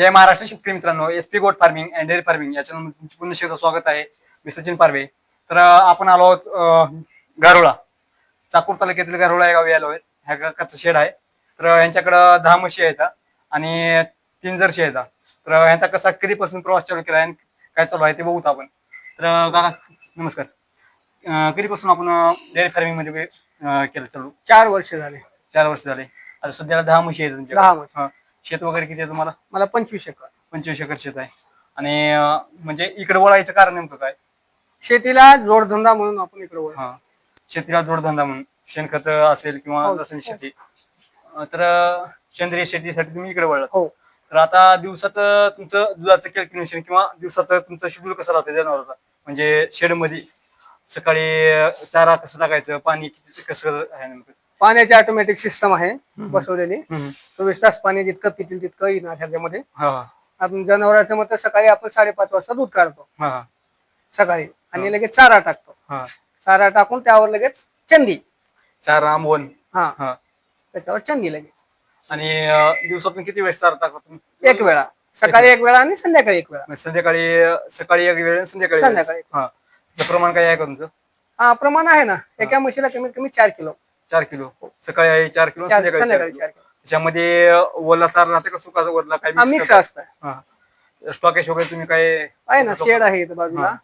जय महाराष्ट्र शेतकरी मित्रांनो S P goat farming and dairy farming या चॅनल तुमचे पुन्हा शेवट स्वागत आहे मी सचिन पारवे. तर आपण आलो आहोत गारोळा. चाकूर तालुक्यातील गारोळा या गावी आलो आहेत. ह्या काकाचं शेड आहे. तर यांच्याकडं दहा म्हशी आहेत आणि तीन जर्शी आहेत तर ह्यांचा कसा कधीपासून प्रवास चालू केला आणि काय चालू आहे ते बघूत आपण. तर काका नमस्कार. कधीपासून आपण डेअरी फार्मिंगमध्ये केलं चालू? चार वर्ष झाले. चार वर्ष झाले. आता सध्याला दहा म्हशी आहेत तुमच्या दहा म्हशी. शेत वगैरे किती आहे तुम्हाला? मला पंचवीस एकर. पंचवीस एकर शेत आहे. आणि अं, म्हणजे इकडे वळायचं कारण नेमकं काय? शेतीला जोडधंदा म्हणून आपण इकडे वळलो. हा. शेतीला जोडधंदा म्हणून. शेणखत असेल किंवा हो. रासायनिक शेती. अं, तर अं, सेंद्रिय शेतीसाठी तुम्ही इकडे वळलात. हो. तर आता दिवसाचं तुमचं दुधाचं कॅल्क्युलेशन किंवा दिवसाचं तुमचं शेड्यूल कसं राहतं जनावराचा? म्हणजे शेडमध्ये सकाळी अं, चारा कसं टाकायचं? पाणी किती कसं आहे नेमकं? पाण्याची ऑटोमॅटिक सिस्टम आहे. बसवलेली. चोवीस तास पाणी जितकं पितील तितकं हा हा. आपण जनावरांचं मत सकाळी आपण साडेपाच वाजता दूध काढतो. सकाळी. आणि लगेच चारा टाकतो. चारा टाकून त्यावर लगेच चंदी. चार आंबवण. हा. हा. त्याच्यावर चंदी लगेच. आणि दिवसातून किती वेळ चारा टाकता एक वेळा. सकाळी एक वेळा आणि संध्याकाळी एक वेळा. म्हणजे संध्याकाळी सकाळी एक वेळ संध्याकाळी संध्याकाळी. प्रमाण काय आहे का तुमचं? हा प्रमाण आहे ना. एका म्हशीला कमीत कमी चार किलो. चार किलो. सकाळी आहे चार किलो चार- संध्याकाळी चार संध्याकाळी किलो. चार किलो. त्याच्यामध्ये ओला चार राहते का सुका ओला? काय हा मिक्स? असतं. हा. स्टॉकेश वगैरे तुम्ही काय आहे ना शेड आहे इथं बाजूला.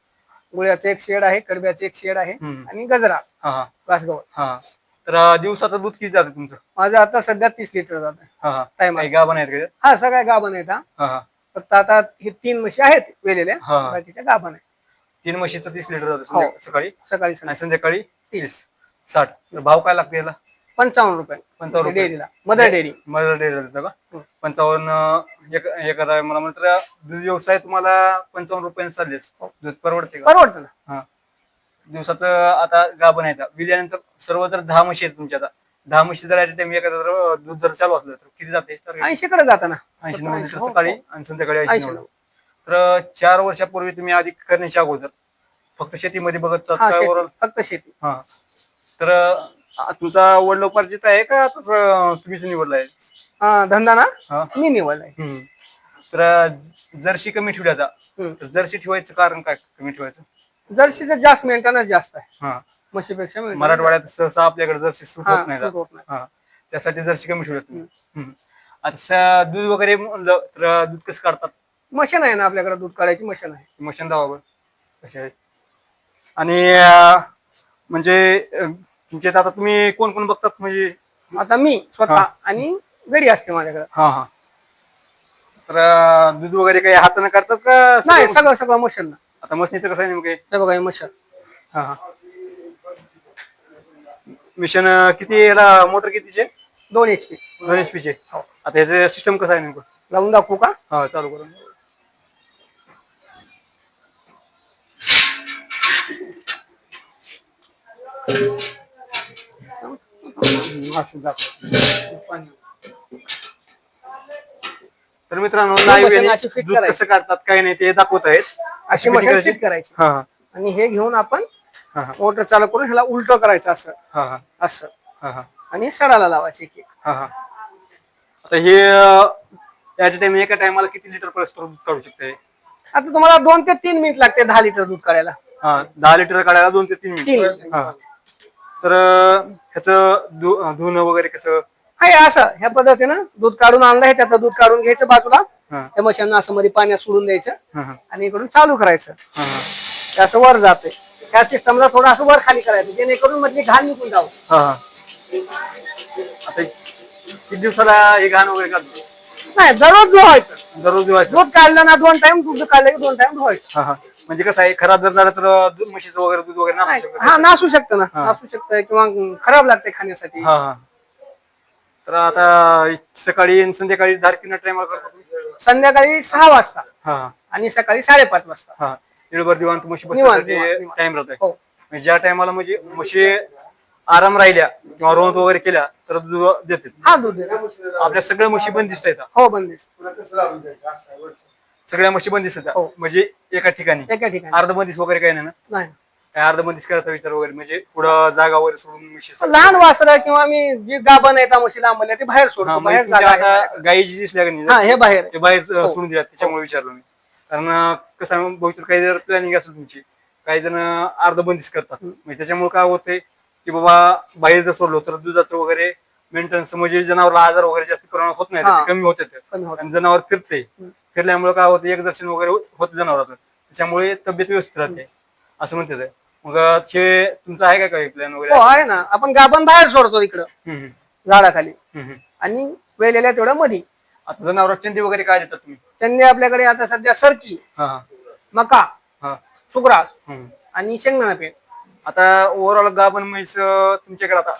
गुळ्याचं एक शेड आहे कडब्याचं एक शेड आहे हम्म. आणि गजरा. हा हा. हा. तर अं, दिवसाचं दूध किती जातं तुमचं? माझं आता सध्या तीस लिटर जात. आहे हा. हा काही गाभण आहेत का त्यात? हा सगळ्या गाभण आहेत हा हा. हा फक्त आता हे तीन म्हशी आहेत वेलेल्या. हा. बाकीच्या गाभण आहे तीन म्हशीचं तीस लिटर जातं हो. संध्या- सकाळी? सकाळी आणि संध्याकाळी. तीस. साठ. तर भाव काय लागते याला? पंचावन्न रुपये. पंचावन्न रुपये. डेअरीला. मदर डेअरी मदर डेअरी का? हं. पंचावन्न एक एखादा मला म्हणतं दूध व्यवसाय तुम्हाला पंचावन्न रुपयांनी चाललेच दूध परवडते का? परवडतं ना. हा. दिवसाचं आता गाभण आहे विल्यानंतर सर्व जर दहा म्हशी आहेत तुमच्या आता. दहा म्हशी जर टाइम एखादा जर दूध जर चालू असलं तर किती जाते? तर ऐंशी कडे जातं ना. ऐंशी नऊ लिटर हो, सकाळी हो. आणि संध्याकाळी ऐंशी. तर चार वर्षापूर्वी तुम्ही आधी करण्याच्या अगोदर फक्त शेतीमध्ये बघत हा शेती? फक्त शेती. हा. तर अं, तुमचा वडिलोपार्जित आहे का आताच अं, तुम्हीच निवडला आहे हा धंदा ना? मी निवडलाय. हम्म. तर अं, जर्सी कमी ठेवली आता. हम्म. तर जर्सी ठेवायचं कारण काय कमी ठेवायचं? जर्सीचं जास्त मेंटेनन्स जास्त आहे. हा. म्हशीपेक्षा maintenance मराठवाड्यात सहसा आपल्याकडे जर्सी सूट हा, होत नाही सूट होत नाही. हा. त्यासाठी जर्सी कमी ठेवली तुम्ही. हम्म. आता स- दूध वगैरे म्हणलं तर दूध कसं काढतात? मशीन आहे ना आपल्याकडे दूध काढायची मशीन आहे. मशीन दावावर कसे आणि अं, म्हणजे अं, तुमच्यात आता तुम्ही कोण कोण बघतात म्हणजे? आता मी स्वतः हा. आणि गडी असते माझ्याकडे. हा हा. तर अं, दूध वगैरे काही हाताने करतात का नाही सगळं- सगळं सगळं मशीन आता मशीनचं कसं आहे नेमकं? हे? हे बघा हे मशीन. हा हा. मिशन किती याला मोटर कितीचे? दोन एच पी दोन एच चे. आता ह्याचं सिस्टम कसं आहे नेमकं? लावून दाखवू का? हा चालू करून. तर मित्रांनो मशीन live अशी fit दूध करायची. कसं काढतात काही नाही ते दाखवत आहेत. अशी मशीन करायची? फिट करायची. हा हा. आणि हे घेऊन आपण हा हा. मोटर चालू करून ह्याला उलट करायचं असं. हा हा. असं. हा हा. आणि सडाला लावायचे एक एक. हा हा. आता हे ऍट टाइम एका टायमाला किती लिटर पर्यंत दूध काढू शकते? आता तुम्हाला दोन ते तीन मिनिट लागते दहा लिटर दूध काढायला. हा दहा लिटर काढायला दोन ते तीन तीन मिनिट मिनिट. हा. तर ह्याचं धु- धुणं वगैरे कसं? हा हे असं ह्या पद्धतीनं दूध काढून आणलं ह्याच्यात दूध काढून घ्यायचं बाजूला. हा. त्या मशीन असं मध्ये पाण्यात सोडून द्यायचं हा हा. आणि इकडून चालू करायचं. हा हा. हे असं वर जाते त्या सिस्टमला थोडं असं वर खाली करायचं जेणेकरून मधली घाण निघून जाऊ हा हा. आता किती दिवसाला हे घाण वगैरे काढतो? नाही दररोज धुवायचं. दररोज दिवायचं दूध काढलं ना दोन टाइम दूध काढलं की दोन टाइम धुवायचं. हा हा. म्हणजे कसं आहे खराब जर झालं तर दूध म्हशीचं वगैरे दूध वगैरे नासू शकतं हा नासू शकतं ना. नासू शकतं किंवा खराब लागते खाण्यासाठी. हा हा. तर आता सकाळी आणि संध्याकाळी धारतीनं टायमाला करतो तुम्ही? संध्याकाळी सहा वाजता हा. हा आणि सकाळी साडेपाच वाजता. हा. दीडभर दिवाण म्हशी निवांत, निवांत, निवांत. टाइम राहतोय. हो. म्हणजे ज्या टायमाला म्हणजे म्हशी आराम राहिल्या किंवा रोंद वगैरे केल्या तर दूध देते हा दूध देतो. आपल्या सगळ्या म्हशी बंदिस्त येतात हो बंदिस्त. सगळ्या म्हशी बंदिस्त येतात हो. म्हणजे एका ठिकाणी. एका ठिकाणी. अर्ध बंदिस्त वगैरे काही नाही ना? नाही. काय अर्ध बंदिस्त करायचा विचार वगैरे? म्हणजे पुढं जागा वगैरे सोडून म्हशी लहान वासर किंवा मी जी गाभण येतात म्हशीला आंबल्या ते बाहेर हा, सोडतो म्हणजे बाहेर जागा आहे आता माझ्याकडे. गायीची दिसल्या का नाही हा हे बाहेर. ते बाहेर अं, सोडून दिला त्याच्यामुळे विचारलो मी. कारण अं, कसं आहे, भविष्यात काही जर प्लॅनिंग असेल तुमची काही जण अर्ध बंदिस्त करतात म्हणजे त्याच्यामुळे काय होते की बाबा बाहेर जर सोडलो तर दुधाचं वगैरे मेंटेनन्स म्हणजे जनावरला आजार वगैरे जास्त प्रमाणात होत नाही हा. ते कमी होते ते. कमी होतं. आणि जनावर फिरते फिरल्यामुळे काय होतं एक्झर्शन वगैरे होत जनावराचं. त्याच्यामुळे तब्येत व्यवस्थित राहते असं म्हणते ते. मग हे तुमचं आहे का काही प्लॅन वगैरे? हो आहे ना. आपण गाभण बाहेर सोडतो इकडं हम्म, हम्म, झाडाखाली. हम्म, हम्म. आणि वेलेल्या तेवढ्या मध्ये आता जनावर चंदी वगैरे काय देतात तुम्ही? चंदी आपल्याकडे आता सध्या सरकी हा हा. मका हा. सुग्रास हम्म. आणि शेंगदाणा पेठ आता ओव्हरऑल गाभण म्हैस अं, तुमच्याकडे आता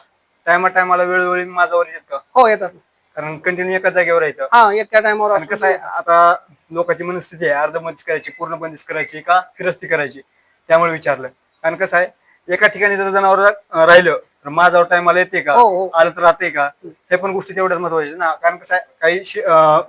टायमा टायमाला वेळोवेळी माझावर येत का? हो येतात. कारण कंटिन्यू एका जागेवर राहायचं. हा एका टायमावर आणि कसं आहे आता लोकांची मनस्थिती आहे अर्ध बंदिस्त करायची पूर्ण बंदिस्त करायची का फिरस्ती करायची त्यामुळे विचारलं. कारण कसं आहे एका ठिकाणी जर जनावर राहिलं तर माझावर टायमाला येते का? हो, हो. आलं तर राहते का? हे पण गोष्टी तेवढ्याच महत्त्वाच्या ना. कारण कसं आहे काही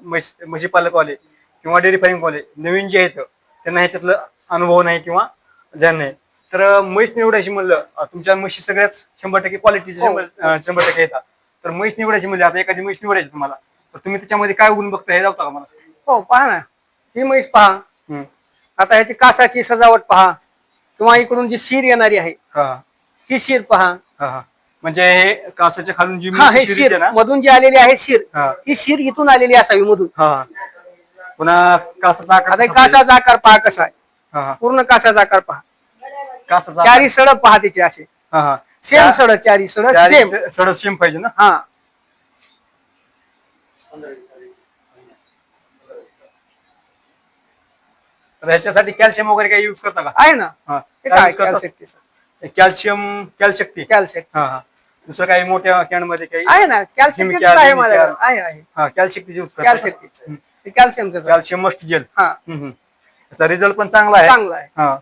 म्हशी पालकवाले किंवा डेअरी फार्मिंगवाले नवीन जे आहेत त्यांना ह्याच्यातलं अनुभव नाही किंवा ज्ञान नाही. तर म्हैस निवडायची म्हणलं तुमच्या म्हशी सगळ्याच शंभर टक्के क्वालिटीचे अं, शंभर टक्के येतात. तर म्हैस निवडायची म्हणजे आता एखादी म्हैस निवडायची तुम्हाला. तर तुम्ही त्याच्यामध्ये काय गुण बघता हे जाता का मला? हो पहा ना. ही म्हैस पहा. हम्म. आता ह्याची कासाची सजावट पहा. किंवा इकडून जी शीर येणारी आहे हा. ही शीर पहा. हा हा. म्हणजे हे कासाच्या खालून जी हा हे शिरी शीर. येते ना? मधून जी आलेली आहे शीर हा. ही शीर इथून आलेली असावी मधून. हा हा. पुन्हा कासाचा आकार हे? कासाचा आकार पहा कसा आहे. हा हा. पूर्ण कासाचा आकार पहा. कासाचा आकार. चारी सडक पहा तिचे असे. हा हा. सेम सडक चारी चारी सेम स- सडक सेम पाहिजे ना? हा. ह्याच्यासाठी कॅल्शियम वगैरे काही युज करता का? आहे ना. कॅल्शियम कॅल्शक्ती कॅल्शक्ती हा हा दुसरं काही मोठ्या कॅनमध्ये काही? आहे ना. कॅल्शियम आहे हा युज हे कॅल्शियमचं आहे. कॅल्शियम मस्ट जेल हा. त्याचा रिझल्ट पण चांगला आहे. चांगलं आहे हा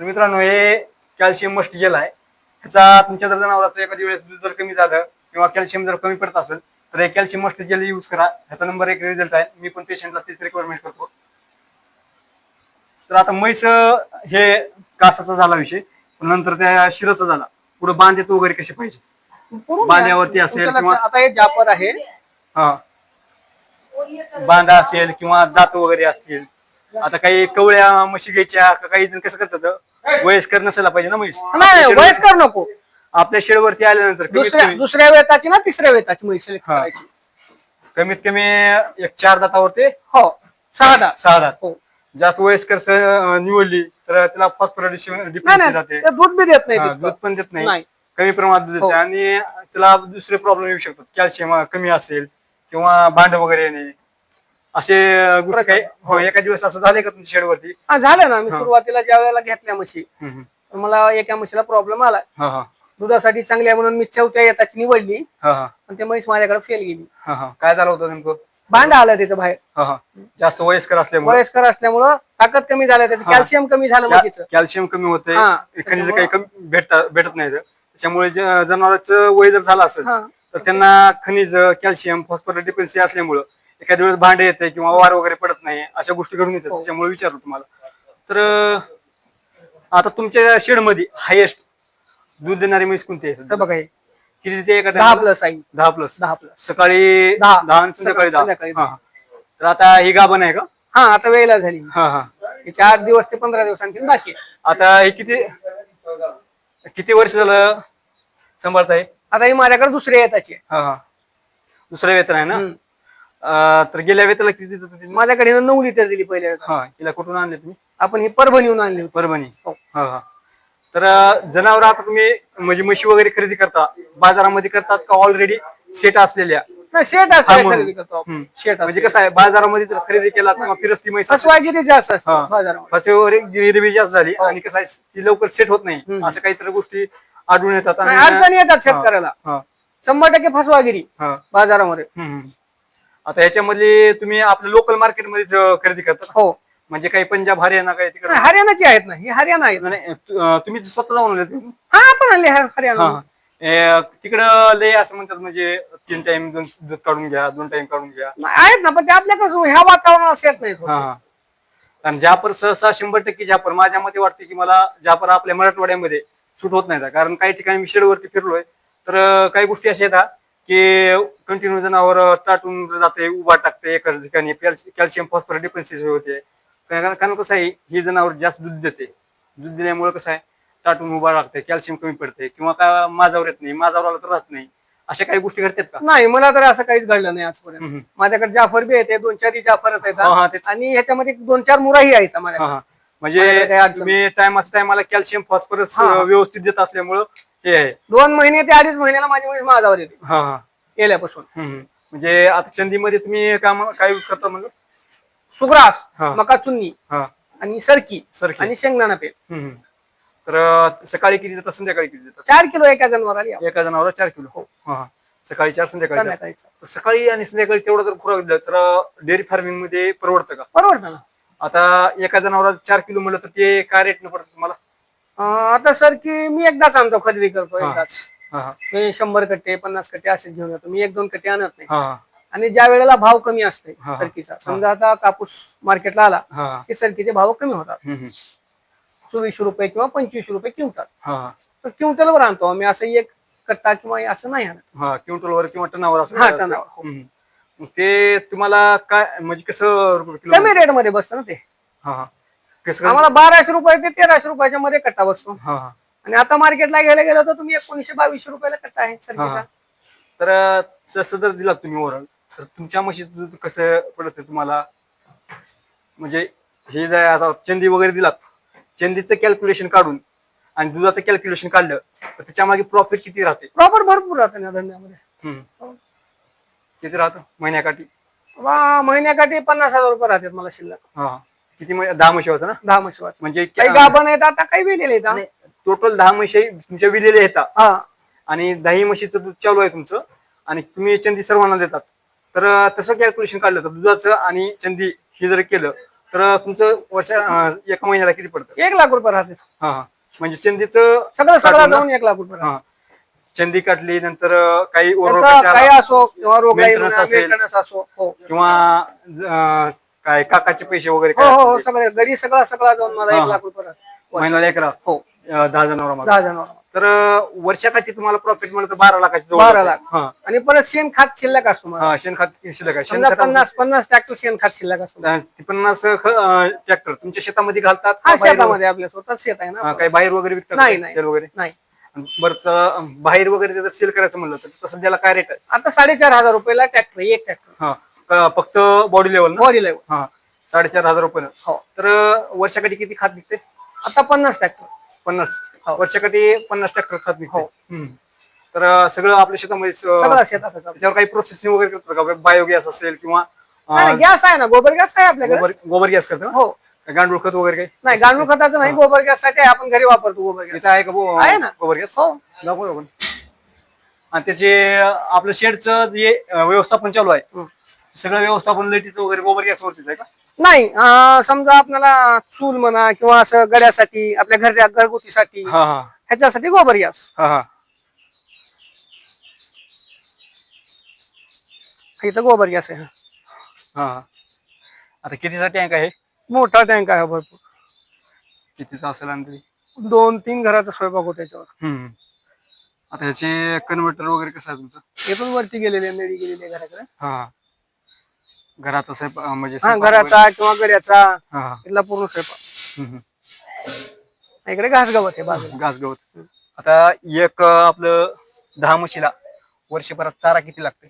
तर मित्रांनो हे कॅल्शियम मस्ट जेल आहे. ह्याचा तुमच्या जर जनावराचं एखाद्या वेळेस दूध जर कमी झालं किंवा कॅल्शियम जर कमी पडत असेल तर हे कॅल्शियम मस्ट जेल यूज करा. ह्याचा नंबर एक रिझल्ट आहे. मी पण पेशंटला तेच रिक्वायरमेंट करतो. तर आता म्हैस हे कासाचा झाला विषय. नंतर त्या शिरचा झाला. पुढे बांधेत वगैरे कसे पाहिजे? बांध्यावरती. असेल किंवा- आता हे जापर आहे. हा. बांधा असेल किंवा दात वगैरे असतील. आता काही कवळ्या म्हशी घ्यायच्या काही जण कसं करतात? वयस्कर नसायला पाहिजे ना म्हैस? नाही नाही, शेड- वयस्कर नको. आपल्या शेडवरती आल्यानंतर कमीत दुसऱ्या कमी दुसऱ्या वेताची ना तिसऱ्या वेताची म्हैस select हा. करायची. कमीत कमी एक चार दातावरती? हो सहा दात. सहा दात. हो. जास्त वयस्कर स- निवडली तर त्याला फॉस्फरस नाही डिफिशियन्सी नाही राहते ते दूध बी देत नाही हा, तितकं. दूध पण देत नाही. नाही. कमी प्रमाणात दूध हो. देते आणि त्याला दुसरे प्रॉब्लेम येऊ शकतात. कॅल्शियम कमी असेल किंवा भांड वगैरे येणे. असे गोष्टी काही हो एका दिवस असं झाले का तुमच्या शेडवरती? हा झालं ना. मी सुरुवातीला ज्या वेळेला घेतल्या म्हशी तर मला एका म्हशीला प्रॉब्लेम आला. हा हा. दुधासाठी चांगली आहे म्हणून मी चौथ्या येताची निवडली. हा हा. पण ते म्हैस माझ्याकडे फेल गेली. हा हा. काय झालं होतं नेमकं? भांड आलं त्याचं बाहेर. हा हा. जास्त वयस्कर असल्यामुळे? वयस्कर असल्यामुळं ताकद कमी झालं. त्याचं हा. कॅल्शियम कमी झालं म्हशीचं. कॅल्शियम कमी होते हा. खनिज काही कमी भेटता भेटत नाही त्याच्यामुळे जनावरांचं वय जर झालं असेल हा. तर त्यांना खनिज कॅल्शियम फॉस्फरस डिपेन्सी असल्यामुळं एखाद्या वेळेस भांडे येते किंवा वार वगैरे पडत नाही अशा गोष्टी घडून येतात त्याच्यामुळे विचारलो तुम्हाला. तर आता तुमच्या शेडमध्ये हायेस्ट दूध देणारी म्हैस कोणती आहे? तर सध्या? बघा हे. किती ते एका दहा? प्लस आहे. दहा प्लस दहा प्लस सकाळी दहा. दहा आणि संध्याकाळी दहा. संध्याकाळी हा, हा. तर आता ही गाभण आहे का? हा आता वेळेला झाली. हा हा. याचे आठ दिवस ते पंधरा दिवस आणखी बाकी आहे. आता हे किती किती वर्ष झालं सांभाळताय? आता ही माझ्याकडे दुसऱ्या येताची आहे हा हा. दुसरं वेतन आहे ना? हम्म. अं, तर गेल्या वेतला किती देत होते तुम्ही? माझ्याकडे नऊ लिटर दिली पहिल्या वेळेला. हा हिला कुठून आणले तुम्ही आपण ही परभणीहून आणली होती परभणी हो. हा हा तर जनावर आता तुम्ही म्हणजे म्हशी वगैरे खरेदी करता बाजारामध्ये करतात का ऑलरेडी सेट असलेल्या शेट हा, असतं म्हणून. खरेदी करतो आपण. हम्म. शेट म्हणजे कसं आहे बाजारामध्ये जर खरेदी केला किंवा फिरस्ती म्हैस असेल, फसवागिरी जास्त असते हा. बाजारामध्ये फसवेवर एक गिरबी जास्त झाली आणि कसं आहे ती लवकर सेट होत नाही असं काहीतरी गोष्टी आढळून येतात नाही, अडचणी येतात शेतकऱ्याला हा, शंभर टक्के फसवागिरी हा. बाजारामध्ये हम्म, हम्म. आता ह्याच्यामध्ये तुम्ही आपल्या लोकल मार्केटमध्ये खरेदी करता? हो. म्हणजे काही पंजाब हरियाणा काही तिकडे? नाही, हरियाणाची आहेत ना ही हरियाणा आहेत. नाही, तु- तुम्ही स्वतः जाऊन आले? हा आपण आणले हर- हरियाणा हा. ए, तिकडं लय असं म्हणतात म्हणजे तीन टाइम दूध काढून घ्या दोन टाइम काढून घ्या. नाही, आहेत ना पण ते आपल्याकडे ह्या वातावरणात सेट नाही होत. हा हा. कारण जापर सहसा शंभर टक्के जापर माझ्या मते वाटते की मला जापर आपल्या मराठवाड्यामध्ये सूट होत नाही कारण काही ठिकाणी मी शेडवरती फिरलोय. तर अं, काही गोष्टी अशा येतात की कंटिन्यू जनावर टाटून जाते उभा टाकते एकाच ठिकाणी कॅल्शियम फॉस्फरस डिफिशियन्सी होते. कारण कारण कसं आहे ही जनावर जास्त दूध देते. दूध दिल्यामुळे कसं आहे टाटून उभा लागते कॅल्शियम कमी पडते किंवा काय माझावर येत नाही माझावर आला तर राहत नाही. अशा काही गोष्टी घडतात का? नाही मला तर असं काहीच घडलं नाही आजपर्यंत. माझ्याकडे जाफर बी येते दोन चार जाफरच आहेत. आणि ह्याच्यामध्ये दोन चार मुराही आहेत म्हणजे टायमाच टायमाला कॅल्शियम फॉस्फरस. व्यवस्थित देत असल्यामुळं हे. आहे दोन महिने ते अडीच महिन्याला माझी म्हैस माझावर येते. हा हा. गेल्यापासून. हम्म. म्हणजे आता चंदीमध्ये तुम्ही काम काय यूज करता म्हणलं? सुग्रास हा. मका चुन्नी हा. आणि सरकी सरकी. आणि शेंगदाणा पेल हम्म. तर अं, सकाळी किती देतात संध्याकाळी किती देतात चार किलो एका जनावराला एका जनावराला चार किलो. हो. सकाळी चार संध्याकाळी चार. संध्याकाळी तर सकाळी आणि संध्याकाळी तेवढं जर खुराक दिलं तर डेअरी फार्मिंगमध्ये परवडतं का? परवडतं ना. आता एका जनावराला चार किलो म्हणलं तर ते काय रेट न पडतं तुम्हाला? आता सर की मी एकदाच आणतो खरेदी करतो. एकदाच. मी शंभर कट्टे पन्नास कट्टे असेच घेऊन येतो. मी एक दोन कट्टे आणत नाही. हा. आणि ज्या वेळेला भाव कमी असते. सरकीचा समजा आता कापूस मार्केटला आला की सरकीचे भाव कमी होतात. चोवीसशे रुपये किंवा पंचवीसशे रुपये क्विंटल. तर क्विंटलवर आणतो. आम्ही असं एक कट्टा किंवा असं नाही आणत. हा क्विंटलवर किंवा टनावर असं हा, टनावर, ते तुम्हाला काय म्हणजे कसं कमी रेटमध्ये बसतं ना ते. हा. कसं आम्हाला बाराशे रुपये ते तेराशे रुपयाच्या मध्ये कट्टा बसतो. हा हा. आणि आता मार्केटला गेलं गेलं तर तुम्ही एकोणीशे बावीसशे रुपयाला कट्टा आहे हा, सरकीचा हा. तर तसं जर दिला तुम्ही ओव्हरऑल तर तुमच्या म्हशीचं दूध कसं पडतं तुम्हाला? म्हणजे हे जर आता चंदी वगैरे दिलात चंदीचं कॅल्क्युलेशन काढून आणि दुधाचं कॅल्क्युलेशन काढलं तर त्याच्यामागे प्रॉफिट किती राहते? प्रॉपर भरपूर राहतं ना धंद्यामध्ये. हम्म. किती राहतं? महिन्याकाठी? वा महिन्याकाठी पन्नास हजार रुपये राहतात मला शिल्लक. हा. किती महि- दहा म्हशी होतं ना? दहा म्हशीवाच म्हणजे काही गाभण आहेत आता काही वेलेले आहेत टोटल दहा म्हशी तुमच्या विलेले येतात हा. आणि दही म्हशीचं दूध चालू आहे तुमचं. आणि तुम्ही चंदी सर्वांना देतात. तर अं, तसं कॅल्क्युलेशन काढलं तर दुधाचं आणि चंदी हे जर केलं तर तुमचं वर्षा अं, एका महिन्याला किती पडतं? एक लाख रुपये राहते. हा हा. म्हणजे चंदीचं सगळं सगळं काढून ना? जाऊन एक लाख रुपये राहते. हा. चंदी काढली नंतर अं, काही त्याचा असो किंवा Maintenance असेल. maintenance असो हो. किंवा अं, काय काकाचे पैसे वगैरे हो काय हो हो असतील? सगळे गडी सगळा सगळा जाऊन मला हा, एक. लाख रुपये राहते. महिन्याला एक लाख. हो अं, दहा जणांवर दहा जणांवर तर अं, वर्षाकाठी तुम्हाला प्रॉफिट म्हणलं तर बारा लाखाची जवळ बारा जाते. लाख. हा. आणि परत शेण खात शिल्लक असतो मला. हा शेणखत शिल्लक आहे. समजा शेणखतामध्ये- पन्नास पन्नास ट्रॅक्टर शेण खात शिल्लक असतो. अं, ती पन्नास ट्रॅक्टर तुमच्या शेतामध्ये घालतात हा का बाहेर- शेतामध्ये आपल्या स्वतः शेत आहे हा, ना काही बाहेर वगैरे विकतात नाही, का? नाही. सेल वगैरे? नाही. बरं तर बाहेर वगैरे जर सेल करायचं म्हणलं तर तसं सध्याला काय रेट आहे? आता साडेचार हजार रुपयाला ट्रॅक्टर एक ट्रॅक्टर हा. का फक्त बॉडी लेवल ना? बॉडी लेवल हा. साडेचार हजार रुपये हो. तर वर्षाकाठी किती खात निघते? आता पन्नास ट्रॅक्टर पन्नास. हो. वर्षाकाठी पन्नास ट्रॅक्टर खात निघते. हो. तर सगळं आपल्या शेतामध्ये सगळं. त्याच्यावर काही प्रोसेसिंग वगैरे करतो का? बायोगॅस असेल किंवा गॅस आहे ना. गोबर गॅस आहे आपल्याकडे. गोबर गॅस करतो? हो. गांडूळ खत वगैरे काही? नाही गांडूळ खताचं नाही. गोबर गॅससाठी आपण घरी वापरतो गोबर गॅस आहे का? आहे ना. गोबर गॅस हो. दाखवू आपण. आणि त्याचे आपलं शेडचं जे व्यवस्थापन चालू आहे. सगळं व्यवस्थापन लाईटीचं वगैरे गोबर गॅस वरतीच आहे का? नाही अं, समजा आपल्याला चूल म्हणा किंवा असं गड्यासाठी आपल्या घरच्या घरगुतीसाठी हा हा. ह्याच्यासाठी गोबर गॅस. हा हा. इथं गोबर गॅस आहे हा. हा. आता कितीचा टँक आहे? मोठा टँक आहे भरपूर. कितीचा असेल अंदाजे? दोन तीन घराचा स्वयंपाक होता त्याच्यावर हम्म. आता ह्याचे कन्व्हर्टर वगैरे कसं आहे तुमचं? इथून वरती गेलेले मेडी गेलेले घराकडे. हा हा. घराचा स्वयंपाक म्हणजे हा स्वयंपाक घराचा किंवा गड्याचा वगैरे- हा हा. इथला पूर्ण स्वयंपाक. हम्म, हम्म. इकडे घास गवत आहे बाजूला. घास गवत आता एक अं, आपलं दहा म्हशीला वर्षभरात चारा किती लागते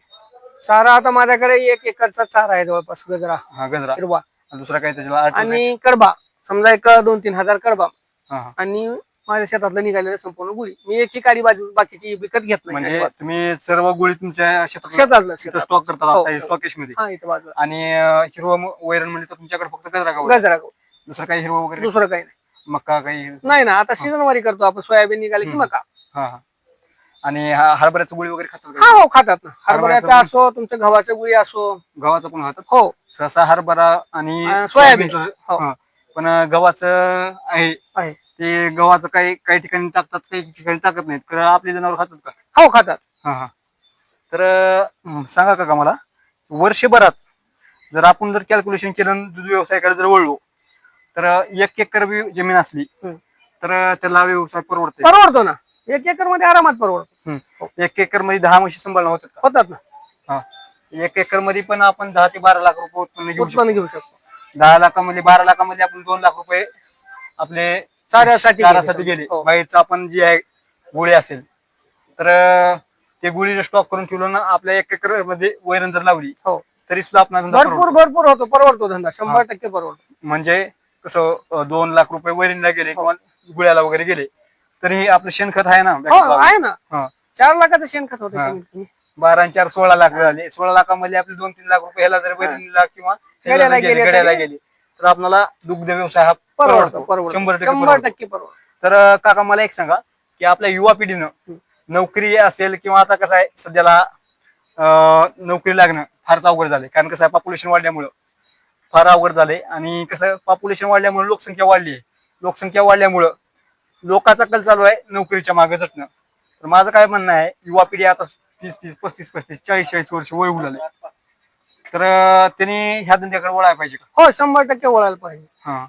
चारा आता माझ्याकडे एक एकरचा चारा आहे जवळपास गजरा. हा गजरा. हिरवा. दुसरा काय त्याच्याला आठ आणि कडबा. समजा एक दोन तीन हजार कडबा. हा हा. आणि माझ्या शेतातलं निघालेलं संपूर्ण गुळी मी एकही काडी बाजू बाकीची विकत घेत नाही म्हणजे अजिबात. तुम्ही सर्व गोळी तुमच्या शेतात शेतातलं शेतात स्टॉक करतात हो, हो. स्टॉकेशमध्ये हा इथं बाजूला आणि अं, हिरवं म- वैरण म्हणजे तर तुमच्याकडे फक्त गजरा गाव आहे. गजरा गहू. दुसरं काही हिरवं वगैरे दुसरं काही नाही मक्का काही नाही ना आता सीझन वारी करतो आपण सोयाबीन निघाले की हम्म. मका हा हा आणि हा- हरभऱ्याचं गोळी वगैरे खातात का? हा हो खातात ना हरभऱ्याचा हरभऱ्याचं असो तुमच्या गव्हाच्या गुळी असो गव्हाचं पण खातात हो सहसा हरभरा आणि अं, सोयाबीन. सोयाबीनचं- हो. हा. पण गव्हाचं आहे. आहे. ते गव्हाचं काही काही ठिकाणी टाकतात काही ठिकाणी टाकत नाहीत. तर आपले जनावर खातात का? हो खातात. हा हा. तर अं, सांगा का मला? वर्षभरात जर आपण जर कॅल्क्युलेशन केलं आणि दूध व्यवसायाकडे जर वळलो तर एक एकर बी जमीन असली हम्म. तर त्याला व्यवसाय परवडते परवडतो ना. एक एकरमध्ये आरामात परवडतो. हम्म. एक एकरमध्ये दहा म्हशी सांभाळणं होतात का? होतात ना. हा. एक एकरमध्ये पण आपण दहा ते बारा लाख रुपये उत्पन्न घेऊ शकतो. उत्पन्न घेऊ शकतो. दहा लाखामध्ये बारा लाखामध्ये आपण दोन लाख रुपये आपले चाऱ्यासाठी चाऱ्यासाठी गेले हो. बाईचं आपण जी आहे गोळी असेल तर ते गोळी स्टॉक करून ठेवलं ना आपल्या एक एकरमध्ये वैरण जर लावली हो तरी सुद्धा आपला धंदा भरपूर परवडतो. भरपूर होतो परवडतो धंदा शंभर टक्के परवडतो म्हणजे कसं अं, दोन लाख रुपये वैरणला गेले किंवा गुळ्याला वगैरे गेले तरी आपलं शेणखत आहे ना हो आहे ना हा. चार लाखाचं शेणखत होतं हा. कमीत कमी. बारा आणि चार सोळा लाख झाले सोळा लाखामध्ये आपले दोन तीन लाख रुपये ह्याला जर वैरणीला किंवा गड्याला जर गेले, गेले गड्याला तरी- गेले. तर आपल्याला दुग्ध व्यवसाय हा परवडतो शंभर टक्के शंभर परवडतो. टक्के परवडतो. तर काका मला एक सांगा की आपल्या युवा पिढीनं नोकरी असेल किंवा आता कसं आहे सध्याला अं, नोकरी लागणं फारच अवघड झाले कारण कसं आहे पॉप्युलेशन वाढल्यामुळं फार अवघड झाले आणि कसं पॉप्युलेशन वाढल्यामुळे लोकसंख्या वाढली आहे. लोकसंख्या वाढल्यामुळं लोकांचा कल चालू आहे नोकरीच्या मागे झटणं. तर माझं काय म्हणणं आहे युवा पिढी आता तीस तीस पस्तीस पस्तीस चाळीस चाळीस वर्ष वय लागले तर त्यांनी ह्या धंद्याकडे वळायला पाहिजे का? हो शंभर टक्के वळायला पाहिजे. हा.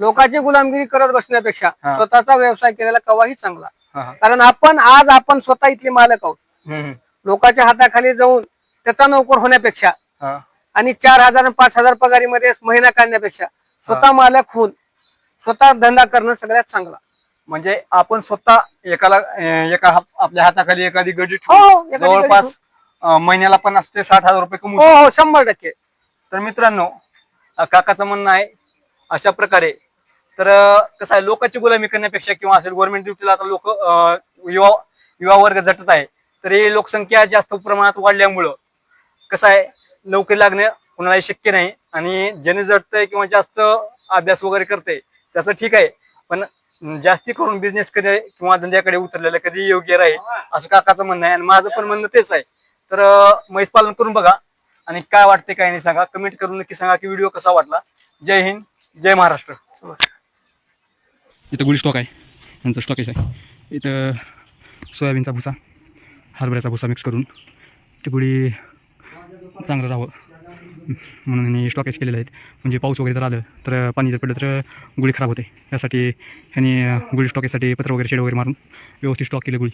लोकांची गुलामगिरी करत बसण्यापेक्षा हा. स्वतःचा व्यवसाय केलेला कवाही चांगला. हा हा. कारण आपण आज आपण स्वतः इथले मालक आहोत. हम्म. लोकांच्या हाताखाली जाऊन त्याचा नोकर होण्यापेक्षा हा. आणि चार हजार आणि पाच हजार पगारीमध्ये महिना काढण्यापेक्षा स्वतः मालक होऊन स्वतः धंदा करणं सगळ्यात चांगला. म्हणजे आपण स्वतः एकाला अं, एका हात- आपल्या हाताखाली एखादी गडी हो ठेवून हो एखादी गडी जवळपास अं, महिन्याला पन्नास ते साठ हजार रुपये कमवू हो हो शंभर टक्के. तर मित्रांनो अं, काकाचं म्हणणं आहे अशा प्रकारे. तर अं, कसं आहे लोकांची गुलामी करण्यापेक्षा किंवा असेल गव्हर्नमेंट ड्युटीला आता लोक युवा युवा वर्ग झटत आहे तर ही लोकसंख्या जास्त प्रमाणात वाढल्यामुळं कसं आहे नोकरी लागणं कोणालाही शक्य नाही. आणि ज्याने झटतंय किंवा जास्त अभ्यास वगैरे करते त्याचं ठीक आहे. पण जास्ती करून बिझनेस कडे किंवा धंद्याकडे उतरलेलं कधी योग्य राहील असं काकाचं म्हणणं आहे. आणि माझं पण म्हणणं तेच आहे. तर म्हैस पालन करून बघा. आणि काय वाटते काय नाही सांगा. कमेंट करून नक्की सांगा की व्हिडिओ कसा वाटला. जय हिंद जय महाराष्ट्र. इथं गुळी स्टॉक आहे. यांचा स्टॉकेज आहे. इथं सोयाबीनचा भुसा हरभऱ्याचा भुसा मिक्स करून. ते गुळी चांगलं राहावं. म्हणून यांनी स्टॉकेज केलेले आहेत. म्हणजे पाऊस वगैरे जर आलं तर पाणी जर पडलं तर गुळी खराब होते. यासाठी यांनी गुळी स्टॉकेजसाठी पत्र वगैरे शेड वगैरे मारून व्यवस्थित स्टॉक केले गुळी.